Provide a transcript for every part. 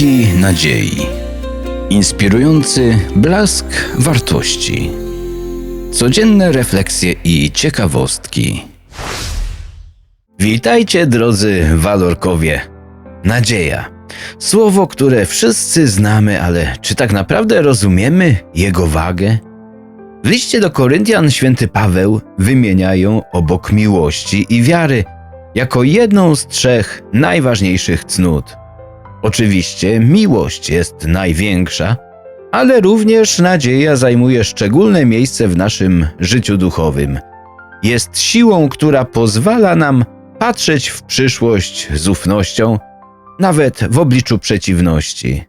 Kropelki nadziei. Inspirujący blask wartości. Codzienne refleksje i ciekawostki. Witajcie drodzy walorkowie. Nadzieja. Słowo, które wszyscy znamy, ale czy tak naprawdę rozumiemy jego wagę? W liście do Koryntian święty Paweł wymienia ją obok miłości i wiary jako jedną z trzech najważniejszych cnót. Oczywiście miłość jest największa, ale również nadzieja zajmuje szczególne miejsce w naszym życiu duchowym. Jest siłą, która pozwala nam patrzeć w przyszłość z ufnością, nawet w obliczu przeciwności.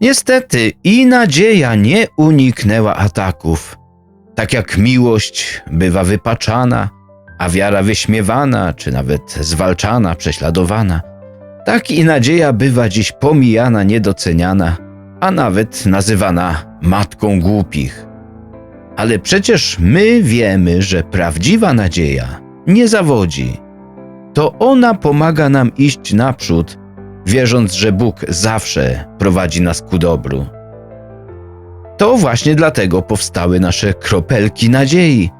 Niestety i nadzieja nie uniknęła ataków. Tak jak miłość bywa wypaczana, a wiara wyśmiewana, czy nawet zwalczana, prześladowana, tak i nadzieja bywa dziś pomijana, niedoceniana, a nawet nazywana matką głupich. Ale przecież my wiemy, że prawdziwa nadzieja nie zawodzi. To ona pomaga nam iść naprzód, wierząc, że Bóg zawsze prowadzi nas ku dobru. To właśnie dlatego powstały nasze kropelki nadziei,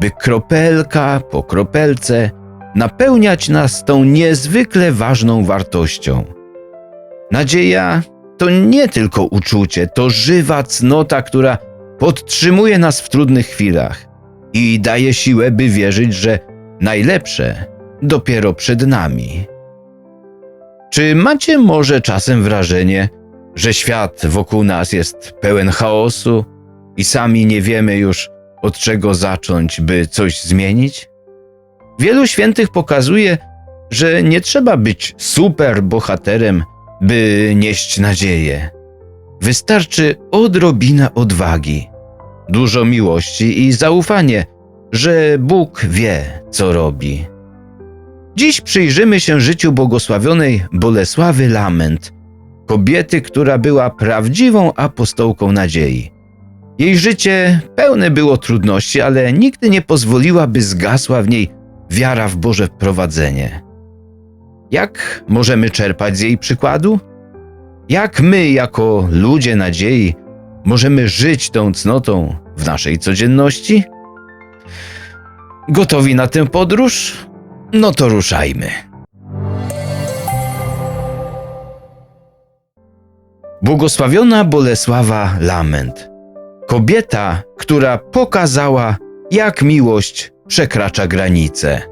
by kropelka po kropelce napełniać nas tą niezwykle ważną wartością. Nadzieja to nie tylko uczucie, to żywa cnota, która podtrzymuje nas w trudnych chwilach i daje siłę, by wierzyć, że najlepsze dopiero przed nami. Czy macie może czasem wrażenie, że świat wokół nas jest pełen chaosu i sami nie wiemy już od czego zacząć, by coś zmienić? Wielu świętych pokazuje, że nie trzeba być super bohaterem, by nieść nadzieję. Wystarczy odrobina odwagi, dużo miłości i zaufanie, że Bóg wie, co robi. Dziś przyjrzymy się życiu błogosławionej Bolesławy Lament, kobiety, która była prawdziwą apostołką nadziei. Jej życie pełne było trudności, ale nigdy nie pozwoliła, by zgasła w niej wiara w Boże prowadzenie. Jak możemy czerpać z jej przykładu? Jak my, jako ludzie nadziei, możemy żyć tą cnotą w naszej codzienności? Gotowi na tę podróż? No to ruszajmy. Błogosławiona Bolesława Lament. Kobieta, która pokazała, jak miłość przekracza granice.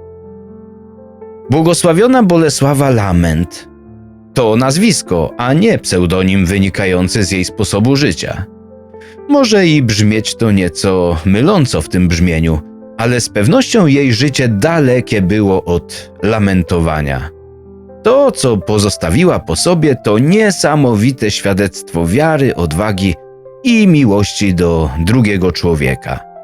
Błogosławiona Bolesława Lament to nazwisko, a nie pseudonim wynikający z jej sposobu życia. Może i brzmieć to nieco myląco w tym brzmieniu, ale z pewnością jej życie dalekie było od lamentowania. To, co pozostawiła po sobie, to niesamowite świadectwo wiary, odwagi i miłości do drugiego człowieka.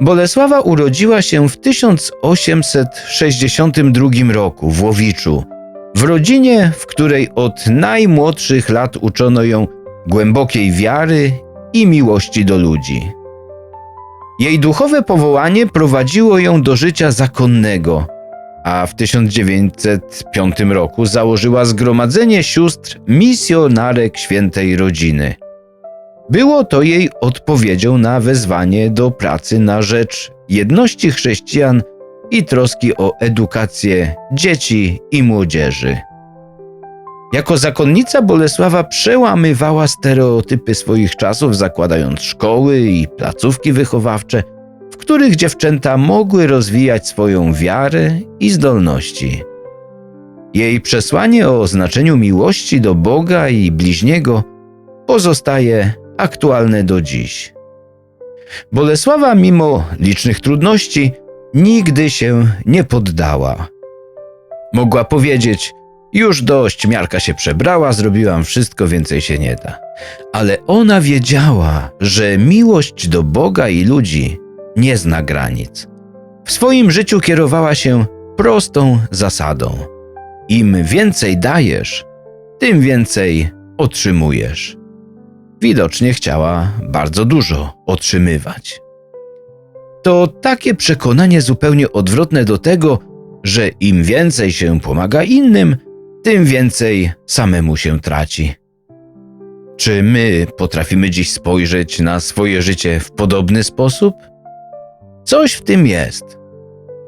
Bolesława urodziła się w 1862 roku w Łowiczu, w rodzinie, w której od najmłodszych lat uczono ją głębokiej wiary i miłości do ludzi. Jej duchowe powołanie prowadziło ją do życia zakonnego, a w 1905 roku założyła Zgromadzenie Sióstr Misjonarek Świętej Rodziny. Było to jej odpowiedzią na wezwanie do pracy na rzecz jedności chrześcijan i troski o edukację dzieci i młodzieży. Jako zakonnica Bolesława przełamywała stereotypy swoich czasów, zakładając szkoły i placówki wychowawcze, w których dziewczęta mogły rozwijać swoją wiarę i zdolności. Jej przesłanie o znaczeniu miłości do Boga i bliźniego pozostaje aktualne do dziś. Bolesława, mimo licznych trudności, nigdy się nie poddała. Mogła powiedzieć: Już dość, miarka się przebrała, zrobiłam wszystko, więcej się nie da. Ale ona wiedziała, że miłość do Boga i ludzi nie zna granic. W swoim życiu kierowała się prostą zasadą: im więcej dajesz, tym więcej otrzymujesz. Widocznie chciała bardzo dużo otrzymywać. To takie przekonanie zupełnie odwrotne do tego, że im więcej się pomaga innym, tym więcej samemu się traci. Czy my potrafimy dziś spojrzeć na swoje życie w podobny sposób? Coś w tym jest.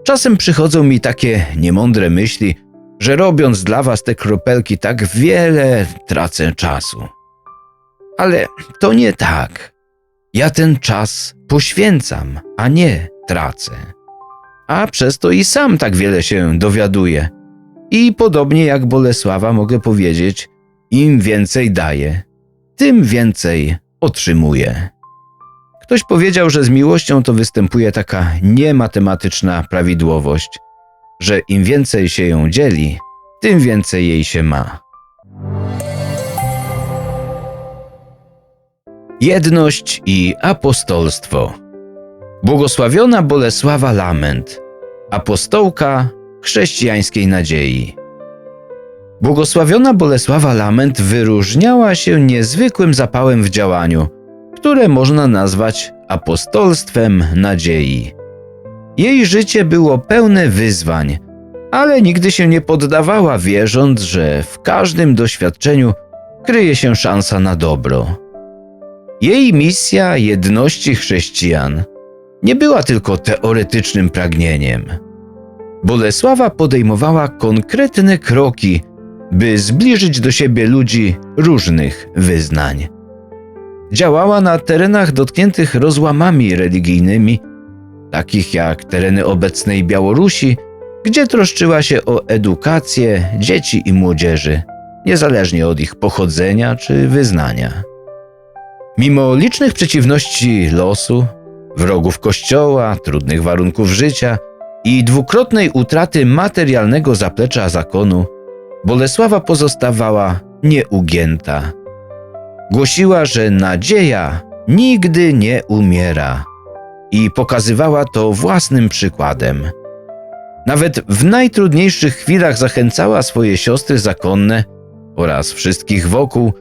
Czasem przychodzą mi takie niemądre myśli, że robiąc dla was te kropelki tak wiele tracę czasu. Ale to nie tak. Ja ten czas poświęcam, a nie tracę. A przez to i sam tak wiele się dowiaduję. I podobnie jak Bolesława mogę powiedzieć, im więcej daję, tym więcej otrzymuję. Ktoś powiedział, że z miłością to występuje taka niematematyczna prawidłowość, że im więcej się ją dzieli, tym więcej jej się ma. Jedność i apostolstwo. Błogosławiona Bolesława Lament, apostołka chrześcijańskiej nadziei. Błogosławiona Bolesława Lament wyróżniała się niezwykłym zapałem w działaniu, które można nazwać apostolstwem nadziei. Jej życie było pełne wyzwań, ale nigdy się nie poddawała, wierząc, że w każdym doświadczeniu kryje się szansa na dobro. Jej misja jedności chrześcijan nie była tylko teoretycznym pragnieniem. Bolesława podejmowała konkretne kroki, by zbliżyć do siebie ludzi różnych wyznań. Działała na terenach dotkniętych rozłamami religijnymi, takich jak tereny obecnej Białorusi, gdzie troszczyła się o edukację dzieci i młodzieży, niezależnie od ich pochodzenia czy wyznania. Mimo licznych przeciwności losu, wrogów kościoła, trudnych warunków życia i dwukrotnej utraty materialnego zaplecza zakonu, Bolesława pozostawała nieugięta. Głosiła, że nadzieja nigdy nie umiera i pokazywała to własnym przykładem. Nawet w najtrudniejszych chwilach zachęcała swoje siostry zakonne oraz wszystkich wokół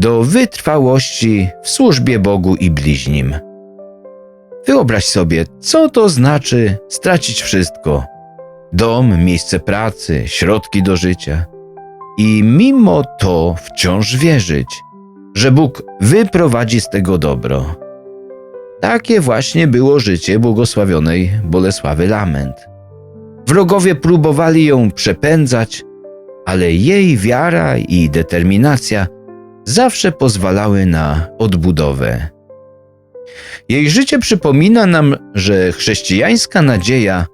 do wytrwałości w służbie Bogu i bliźnim. Wyobraź sobie, co to znaczy stracić wszystko: dom, miejsce pracy, środki do życia i mimo to wciąż wierzyć, że Bóg wyprowadzi z tego dobro. Takie właśnie było życie błogosławionej Bolesławy Lament. Wrogowie próbowali ją przepędzać, ale jej wiara i determinacja zawsze pozwalały na odbudowę. Jej życie przypomina nam, że chrześcijańska nadzieja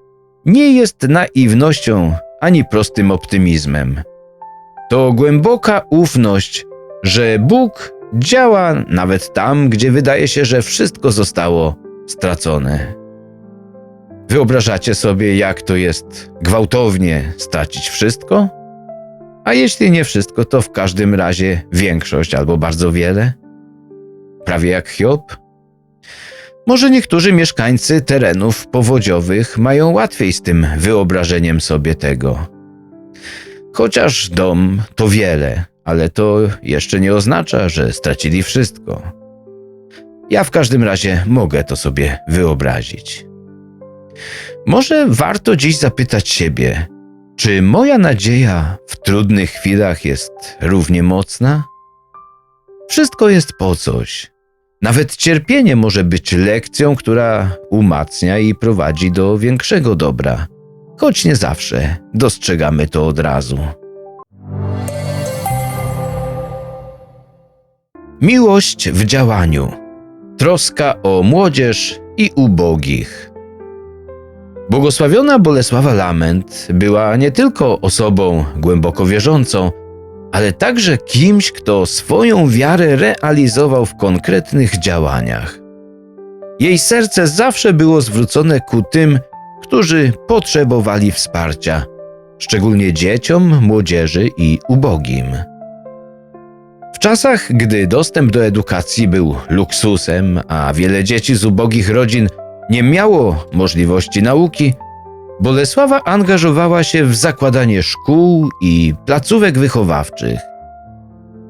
nie jest naiwnością ani prostym optymizmem. To głęboka ufność, że Bóg działa nawet tam, gdzie wydaje się, że wszystko zostało stracone. Wyobrażacie sobie, jak to jest gwałtownie stracić wszystko? A jeśli nie wszystko, to w każdym razie większość albo bardzo wiele? Prawie jak Hiob? Może niektórzy mieszkańcy terenów powodziowych mają łatwiej z tym wyobrażeniem sobie tego. Chociaż dom to wiele, ale to jeszcze nie oznacza, że stracili wszystko. Ja w każdym razie mogę to sobie wyobrazić. Może warto dziś zapytać siebie, czy moja nadzieja w trudnych chwilach jest równie mocna? Wszystko jest po coś. Nawet cierpienie może być lekcją, która umacnia i prowadzi do większego dobra, choć nie zawsze dostrzegamy to od razu. Miłość w działaniu. Troska o młodzież i ubogich. Błogosławiona Bolesława Lament była nie tylko osobą głęboko wierzącą, ale także kimś, kto swoją wiarę realizował w konkretnych działaniach. Jej serce zawsze było zwrócone ku tym, którzy potrzebowali wsparcia, szczególnie dzieciom, młodzieży i ubogim. W czasach, gdy dostęp do edukacji był luksusem, a wiele dzieci z ubogich rodzin nie miało możliwości nauki, Bolesława angażowała się w zakładanie szkół i placówek wychowawczych.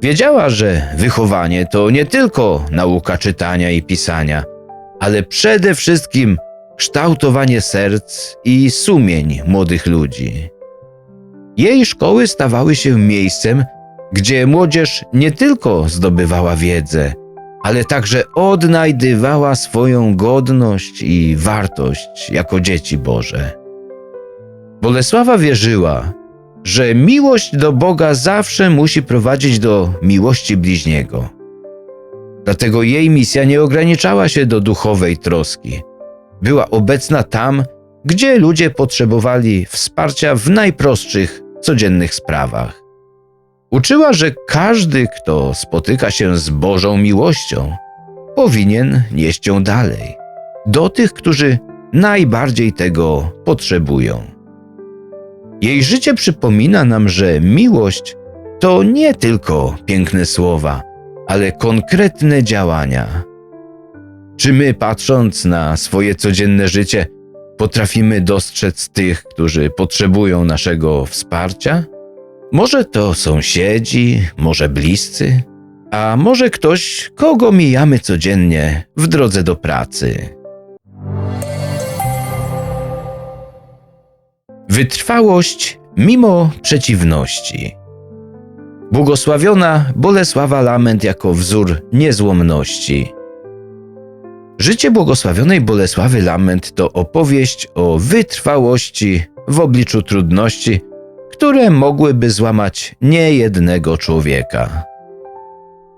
Wiedziała, że wychowanie to nie tylko nauka czytania i pisania, ale przede wszystkim kształtowanie serc i sumień młodych ludzi. Jej szkoły stawały się miejscem, gdzie młodzież nie tylko zdobywała wiedzę, ale także odnajdywała swoją godność i wartość jako dzieci Boże. Bolesława wierzyła, że miłość do Boga zawsze musi prowadzić do miłości bliźniego. Dlatego jej misja nie ograniczała się do duchowej troski. Była obecna tam, gdzie ludzie potrzebowali wsparcia w najprostszych, codziennych sprawach. Uczyła, że każdy, kto spotyka się z Bożą miłością, powinien nieść ją dalej, do tych, którzy najbardziej tego potrzebują. Jej życie przypomina nam, że miłość to nie tylko piękne słowa, ale konkretne działania. Czy my, patrząc na swoje codzienne życie, potrafimy dostrzec tych, którzy potrzebują naszego wsparcia? Może to sąsiedzi, może bliscy, a może ktoś, kogo mijamy codziennie w drodze do pracy. Wytrwałość mimo przeciwności. Błogosławiona Bolesława Lament jako wzór niezłomności. Życie błogosławionej Bolesławy Lament to opowieść o wytrwałości w obliczu trudności, które mogłyby złamać niejednego człowieka.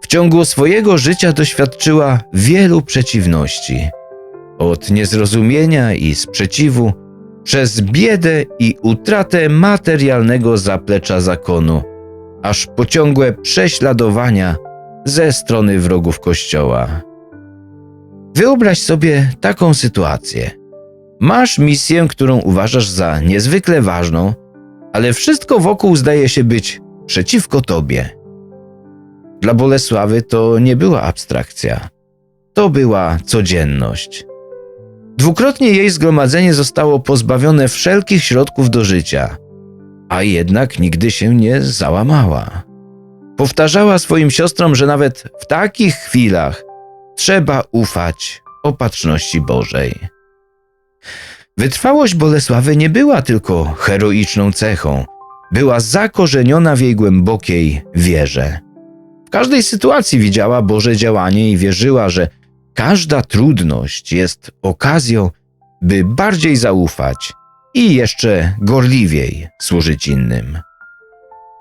W ciągu swojego życia doświadczyła wielu przeciwności, od niezrozumienia i sprzeciwu, przez biedę i utratę materialnego zaplecza zakonu, aż po ciągłe prześladowania ze strony wrogów Kościoła. Wyobraź sobie taką sytuację. Masz misję, którą uważasz za niezwykle ważną, ale wszystko wokół zdaje się być przeciwko tobie. Dla Bolesławy to nie była abstrakcja, to była codzienność. Dwukrotnie jej zgromadzenie zostało pozbawione wszelkich środków do życia, a jednak nigdy się nie załamała. Powtarzała swoim siostrom, że nawet w takich chwilach trzeba ufać opatrzności Bożej. Wytrwałość Bolesławy nie była tylko heroiczną cechą, była zakorzeniona w jej głębokiej wierze. W każdej sytuacji widziała Boże działanie i wierzyła, że każda trudność jest okazją, by bardziej zaufać i jeszcze gorliwiej służyć innym.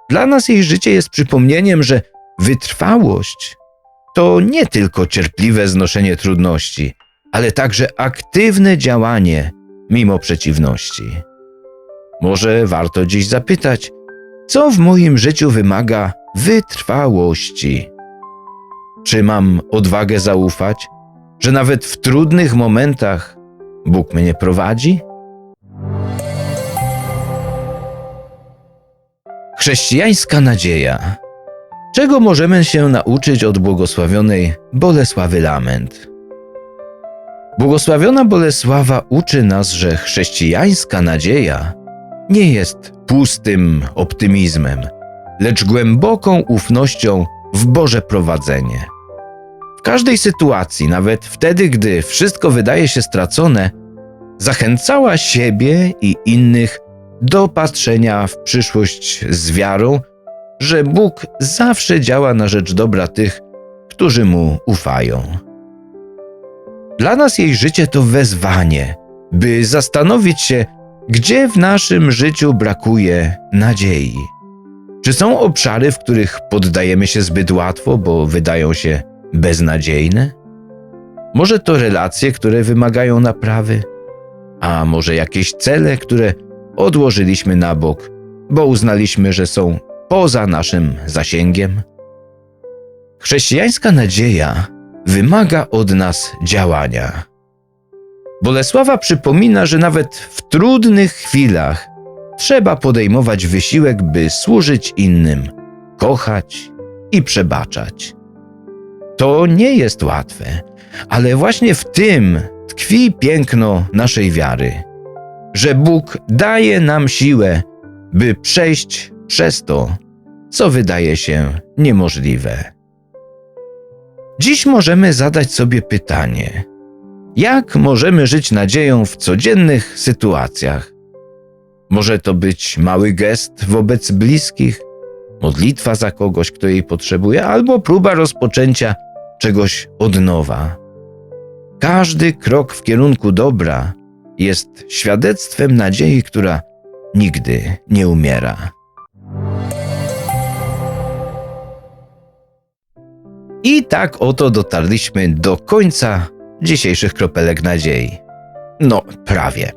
Dla nas jej życie jest przypomnieniem, że wytrwałość to nie tylko cierpliwe znoszenie trudności, ale także aktywne działanie mimo przeciwności. Może warto dziś zapytać, co w moim życiu wymaga wytrwałości? Czy mam odwagę zaufać, że nawet w trudnych momentach Bóg mnie prowadzi? Chrześcijańska nadzieja. Czego możemy się nauczyć od błogosławionej Bolesławy Lament? Błogosławiona Bolesława uczy nas, że chrześcijańska nadzieja nie jest pustym optymizmem, lecz głęboką ufnością w Boże prowadzenie. W każdej sytuacji, nawet wtedy, gdy wszystko wydaje się stracone, zachęcała siebie i innych do patrzenia w przyszłość z wiarą, że Bóg zawsze działa na rzecz dobra tych, którzy mu ufają. Dla nas jej życie to wezwanie, by zastanowić się, gdzie w naszym życiu brakuje nadziei. Czy są obszary, w których poddajemy się zbyt łatwo, bo wydają się beznadziejne? Może to relacje, które wymagają naprawy? A może jakieś cele, które odłożyliśmy na bok, bo uznaliśmy, że są poza naszym zasięgiem? Chrześcijańska nadzieja wymaga od nas działania. Bolesława przypomina, że nawet w trudnych chwilach trzeba podejmować wysiłek, by służyć innym, kochać i przebaczać. To nie jest łatwe, ale właśnie w tym tkwi piękno naszej wiary, że Bóg daje nam siłę, by przejść przez to, co wydaje się niemożliwe. Dziś możemy zadać sobie pytanie: jak możemy żyć nadzieją w codziennych sytuacjach? Może to być mały gest wobec bliskich, modlitwa za kogoś, kto jej potrzebuje, albo próba rozpoczęcia czegoś od nowa. Każdy krok w kierunku dobra jest świadectwem nadziei, która nigdy nie umiera. I tak oto dotarliśmy do końca dzisiejszych kropelek nadziei. No, prawie.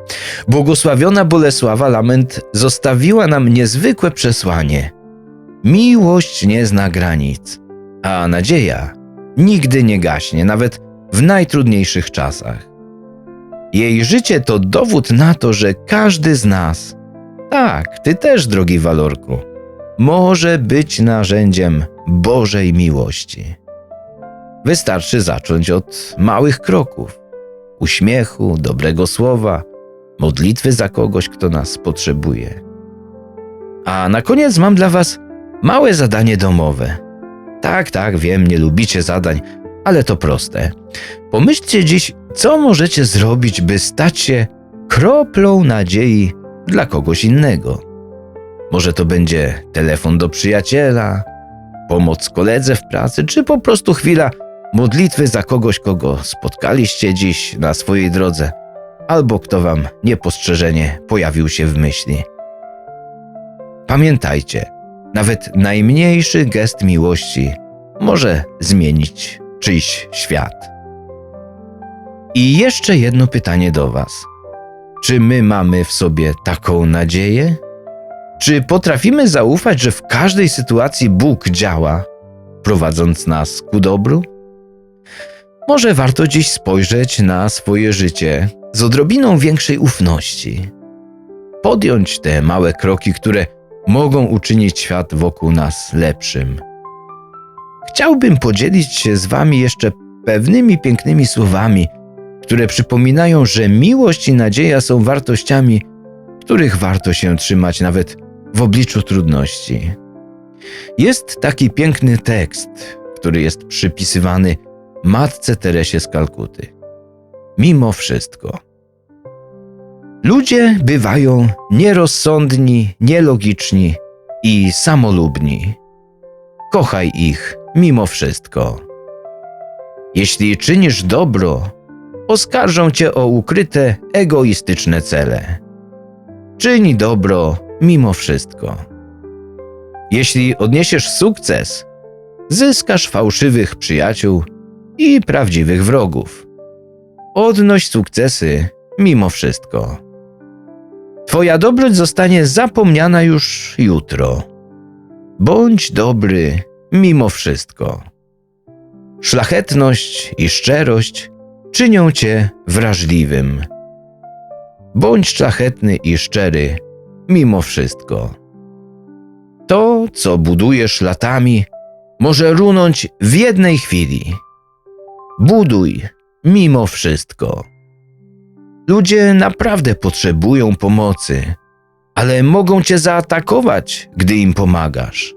Błogosławiona Bolesława Lament zostawiła nam niezwykłe przesłanie. Miłość nie zna granic, a nadzieja nigdy nie gaśnie, nawet w najtrudniejszych czasach. Jej życie to dowód na to, że każdy z nas, tak, ty też, drogi Walorku, może być narzędziem Bożej miłości. Wystarczy zacząć od małych kroków uśmiechu, dobrego słowa, modlitwy za kogoś, kto nas potrzebuje. A na koniec mam dla Was małe zadanie domowe. Tak, tak, wiem, nie lubicie zadań, ale to proste. Pomyślcie dziś, co możecie zrobić, by stać się kroplą nadziei dla kogoś innego. Może to będzie telefon do przyjaciela, pomoc koledze w pracy, czy po prostu chwila modlitwy za kogoś, kogo spotkaliście dziś na swojej drodze, albo kto wam niepostrzeżenie pojawił się w myśli. Pamiętajcie, nawet najmniejszy gest miłości może zmienić czyjś świat. I jeszcze jedno pytanie do Was. Czy my mamy w sobie taką nadzieję? Czy potrafimy zaufać, że w każdej sytuacji Bóg działa, prowadząc nas ku dobru? Może warto dziś spojrzeć na swoje życie z odrobiną większej ufności. Podjąć te małe kroki, które mogą uczynić świat wokół nas lepszym. Chciałbym podzielić się z Wami jeszcze pewnymi pięknymi słowami, które przypominają, że miłość i nadzieja są wartościami, których warto się trzymać nawet w obliczu trudności. Jest taki piękny tekst, który jest przypisywany matce Teresie z Kalkuty. Mimo wszystko. Ludzie bywają nierozsądni, nielogiczni i samolubni. Kochaj ich mimo wszystko. Jeśli czynisz dobro, oskarżą cię o ukryte, egoistyczne cele. Czyń dobro mimo wszystko. Jeśli odniesiesz sukces, zyskasz fałszywych przyjaciół i prawdziwych wrogów. Odnoś sukcesy mimo wszystko. Twoja dobroć zostanie zapomniana już jutro. Bądź dobry mimo wszystko. Szlachetność i szczerość czynią cię wrażliwym. Bądź szlachetny i szczery mimo wszystko. To, co budujesz latami, może runąć w jednej chwili. Buduj mimo wszystko. Ludzie naprawdę potrzebują pomocy, ale mogą cię zaatakować, gdy im pomagasz.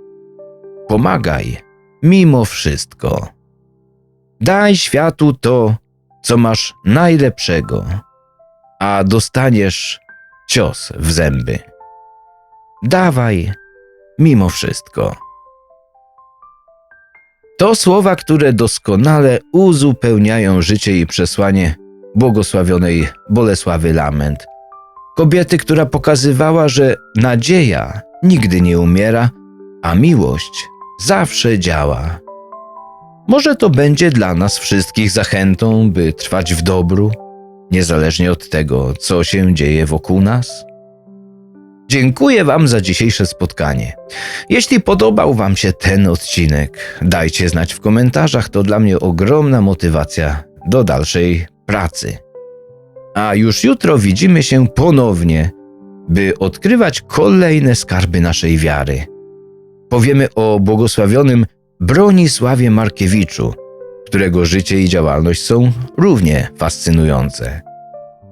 Pomagaj mimo wszystko. Daj światu to, co masz najlepszego, a dostaniesz cios w zęby. Dawaj mimo wszystko. To słowa, które doskonale uzupełniają życie i przesłanie błogosławionej Bolesławy Lament. Kobiety, która pokazywała, że nadzieja nigdy nie umiera, a miłość zawsze działa. Może to będzie dla nas wszystkich zachętą, by trwać w dobru, niezależnie od tego, co się dzieje wokół nas? Dziękuję Wam za dzisiejsze spotkanie. Jeśli podobał Wam się ten odcinek, dajcie znać w komentarzach, to dla mnie ogromna motywacja do dalszej pracy. A już jutro widzimy się ponownie, by odkrywać kolejne skarby naszej wiary. Powiemy o błogosławionym Bronisławie Markiewiczu, którego życie i działalność są równie fascynujące.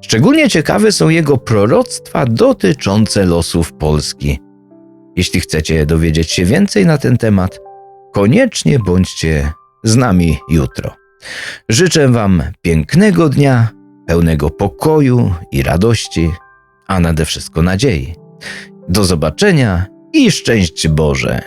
Szczególnie ciekawe są jego proroctwa dotyczące losów Polski. Jeśli chcecie dowiedzieć się więcej na ten temat, koniecznie bądźcie z nami jutro. Życzę Wam pięknego dnia, pełnego pokoju i radości, a nade wszystko nadziei. Do zobaczenia i szczęść Boże.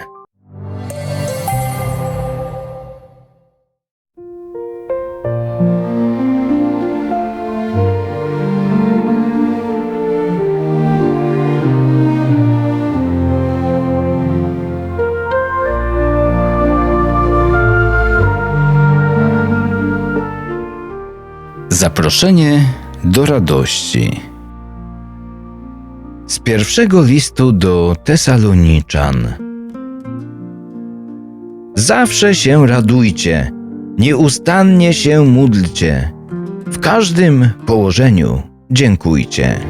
Zaproszenie do radości. Z pierwszego listu do Tesaloniczan. Zawsze się radujcie, nieustannie się módlcie, w każdym położeniu dziękujcie.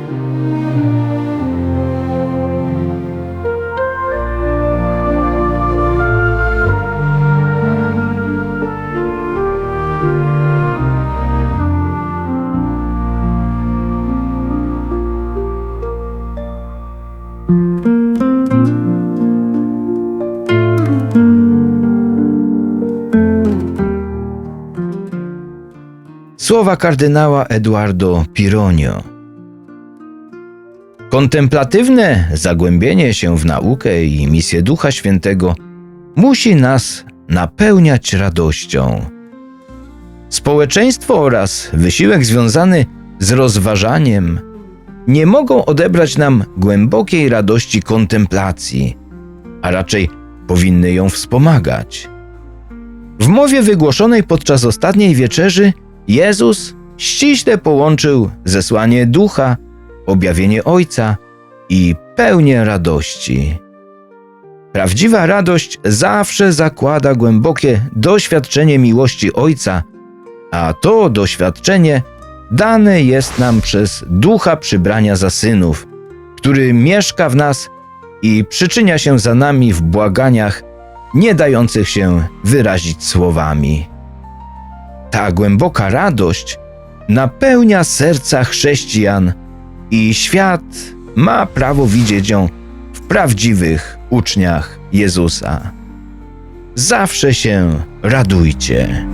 Słowa kardynała Eduardo Pironio. Kontemplatywne zagłębienie się w naukę i misję Ducha Świętego musi nas napełniać radością. Społeczeństwo oraz wysiłek związany z rozważaniem nie mogą odebrać nam głębokiej radości kontemplacji, a raczej powinny ją wspomagać. W mowie wygłoszonej podczas ostatniej wieczerzy Jezus ściśle połączył zesłanie ducha, objawienie Ojca i pełnię radości. Prawdziwa radość zawsze zakłada głębokie doświadczenie miłości Ojca, a to doświadczenie dane jest nam przez ducha przybrania za synów, który mieszka w nas i przyczynia się za nami w błaganiach, nie dających się wyrazić słowami. Ta głęboka radość napełnia serca chrześcijan i świat ma prawo widzieć ją w prawdziwych uczniach Jezusa. Zawsze się radujcie.